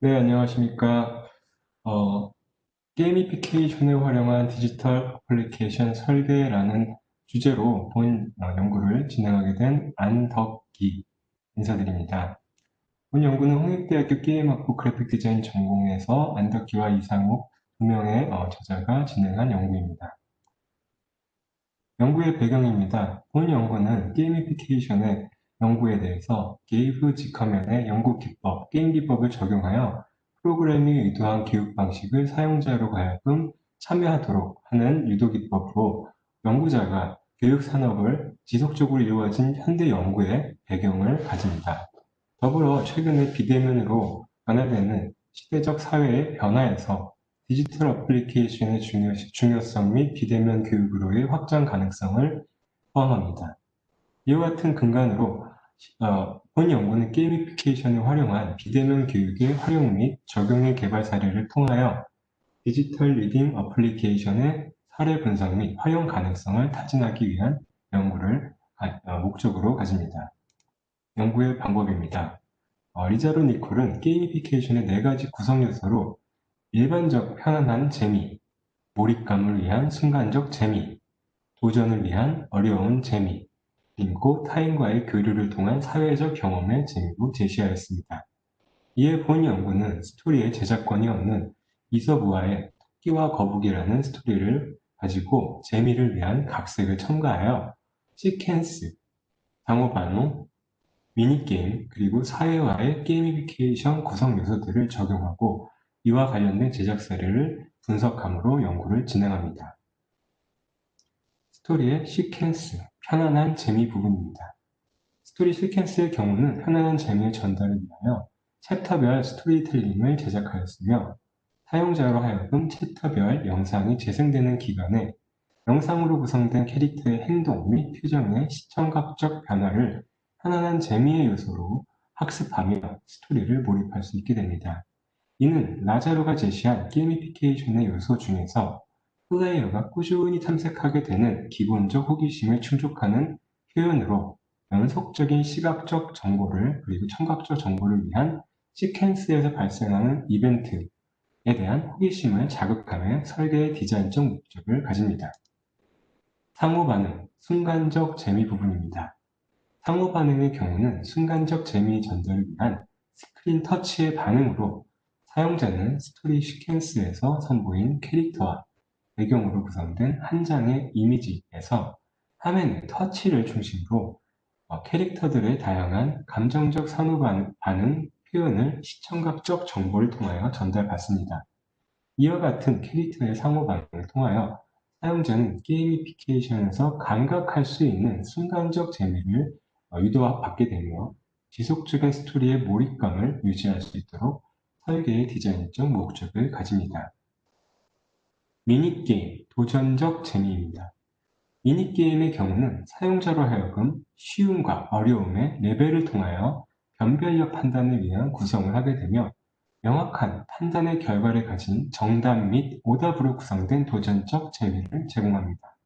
네, 안녕하십니까. 어, 게이미피케이션을 활용한 디지털 어플리케이션 설계라는 주제로 본 어, 연구를 진행하게 된 안덕기 인사드립니다. 본 연구는 홍익대학교 게임학부 그래픽 디자인 전공에서 안덕기와 이상욱 두 명의 어, 저자가 진행한 연구입니다. 연구의 배경입니다. 본 연구는 게이미피케이션의 연구에 대해서 게이브 지커맨의 연구 기법, 게임 기법을 적용하여 프로그램이 의도한 교육 방식을 사용자로 하여금 참여하도록 하는 유도 기법으로 연구자가 교육 산업을 지속적으로 이루어진 현대 연구의 배경을 가집니다. 더불어 최근에 비대면으로 변화되는 시대적 사회의 변화에서 디지털 어플리케이션의 중요, 중요성 및 비대면 교육으로의 확장 가능성을 포함합니다. 이와 같은 근간으로 어, 본 연구는 게이미피케이션을 활용한 비대면 교육의 활용 및 적용의 개발 사례를 통하여 디지털 리딩 어플리케이션의 사례 분석 및 활용 가능성을 타진하기 위한 연구를 어, 목적으로 가집니다. 연구의 방법입니다. 어, 리자로 니콜은 게이미피케이션의 네 가지 구성 요소로 일반적 편안한 재미, 몰입감을 위한 순간적 재미, 도전을 위한 어려운 재미, 그리고 타인과의 교류를 통한 사회적 경험의 재미로 제시하였습니다. 이에 본 연구는 스토리의 제작권이 없는 이서부와의 토끼와 거북이라는 스토리를 가지고 재미를 위한 각색을 첨가하여 시퀀스, 상호 반응, 미니게임, 그리고 사회와의 게이미피케이션 구성 요소들을 적용하고 이와 관련된 제작 사례를 분석함으로 연구를 진행합니다. 스토리의 시퀀스, 편안한 재미 부분입니다. 스토리 시퀀스의 경우는 편안한 재미의 전달을 위하여 챕터별 스토리텔링을 제작하였으며 사용자로 하여금 챕터별 영상이 재생되는 기간에 영상으로 구성된 캐릭터의 행동 및 표정의 시청각적 변화를 편안한 재미의 요소로 학습하며 스토리를 몰입할 수 있게 됩니다. 이는 라자로가 제시한 게이미피케이션의 요소 중에서 플레이어가 꾸준히 탐색하게 되는 기본적 호기심을 충족하는 표현으로 연속적인 시각적 정보를 그리고 청각적 정보를 위한 시퀀스에서 발생하는 이벤트에 대한 호기심을 자극하며 설계의 디자인적 목적을 가집니다. 상호 반응, 순간적 재미 부분입니다. 상호 반응의 경우는 순간적 재미 전달을 위한 스크린 터치의 반응으로 사용자는 스토리 시퀀스에서 선보인 캐릭터와 배경으로 구성된 한 장의 이미지에서 화면의 터치를 중심으로 어, 캐릭터들의 다양한 감정적 산후 반응 표현을 시청각적 정보를 통하여 전달받습니다. 이와 같은 캐릭터의 상호 반응을 통하여 사용자는 게이미피케이션에서 감각할 수 있는 순간적 재미를 어, 유도받게 되며 지속적인 스토리의 몰입감을 유지할 수 있도록 설계의 디자인적 목적을 가집니다. 미니게임, 도전적 재미입니다. 미니게임의 경우는 사용자로 하여금 쉬움과 어려움의 레벨을 통하여 변별력 판단을 위한 구성을 하게 되며 명확한 판단의 결과를 가진 정답 및 오답으로 구성된 도전적 재미를 제공합니다.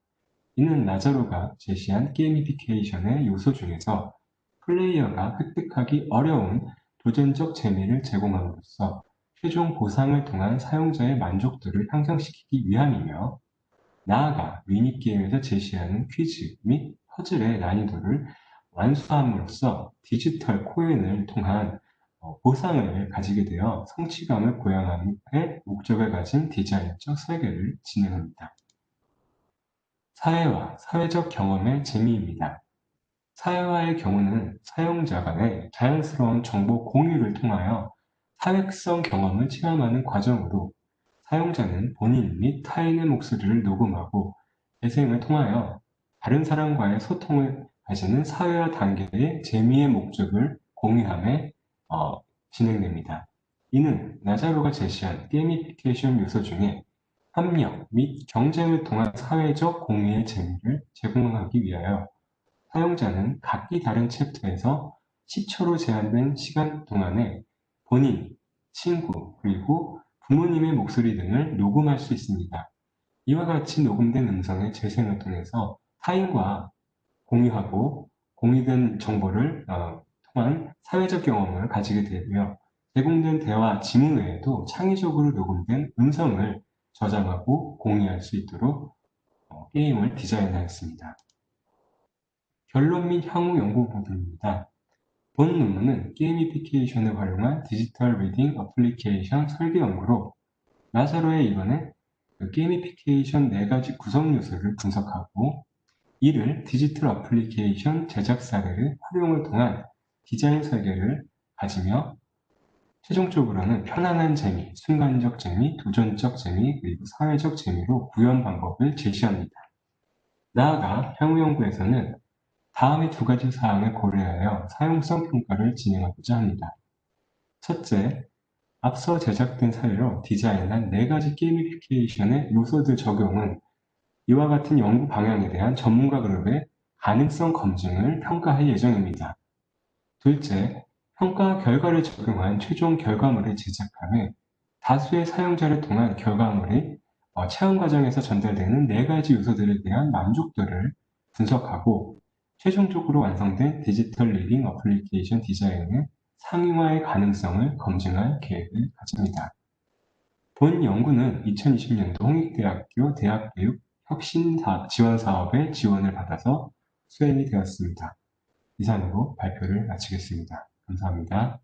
이는 나자로가 제시한 게이미피케이션의 요소 중에서 플레이어가 획득하기 어려운 도전적 재미를 제공함으로써 최종 보상을 통한 사용자의 만족도를 향상시키기 위함이며 나아가 미니게임에서 제시하는 퀴즈 및 퍼즐의 난이도를 완수함으로써 디지털 코인을 통한 어, 보상을 가지게 되어 성취감을 고양함의 목적을 가진 디자인적 설계를 진행합니다. 사회와 사회적 경험의 재미입니다. 사회화의 경우는 사용자 간의 자연스러운 정보 공유를 통하여 사회성 경험을 체험하는 과정으로 사용자는 본인 및 타인의 목소리를 녹음하고 재생을 통하여 다른 사람과의 소통을 가지는 사회화 단계의 재미의 목적을 공유함에 어, 진행됩니다. 이는 나자로가 제시한 게이미피케이션 요소 중에 협력 및 경쟁을 통한 사회적 공유의 재미를 제공하기 위하여 사용자는 각기 다른 챕터에서 10초로 제한된 시간 동안에 본인, 친구, 그리고 부모님의 목소리 등을 녹음할 수 있습니다. 이와 같이 녹음된 음성의 재생을 통해서 타인과 공유하고 공유된 정보를 어, 통한 사회적 경험을 가지게 되며 제공된 대화 지문 외에도 창의적으로 녹음된 음성을 저장하고 공유할 수 있도록 어, 게임을 디자인하였습니다. 결론 및 향후 연구 보도입니다. 본 논문은 게이미피케이션을 활용한 디지털 리딩 어플리케이션 설계 연구로 나사로의 이번에 그 게이미피케이션 네 가지 구성 요소를 분석하고 이를 디지털 어플리케이션 제작 사례를 활용을 통한 디자인 설계를 가지며 최종적으로는 편안한 재미, 순간적 재미, 도전적 재미, 그리고 사회적 재미로 구현 방법을 제시합니다. 나아가 향후 연구에서는 다음의 두 가지 사항을 고려하여 사용성 평가를 진행하고자 합니다. 첫째, 앞서 제작된 사례로 디자인한 네 가지 게이미피케이션의 요소들 적용은 이와 같은 연구 방향에 대한 전문가 그룹의 가능성 검증을 평가할 예정입니다. 둘째, 평가 결과를 적용한 최종 결과물을 제작함에 다수의 사용자를 통한 결과물이 어, 체험 과정에서 전달되는 네 가지 요소들에 대한 만족도를 분석하고 최종적으로 완성된 디지털 리딩 어플리케이션 디자인의 상용화의 가능성을 검증할 계획을 가집니다. 본 연구는 2020년도 홍익대학교 대학교육 혁신 지원 사업의 지원을 받아서 수행이 되었습니다. 이상으로 발표를 마치겠습니다. 감사합니다.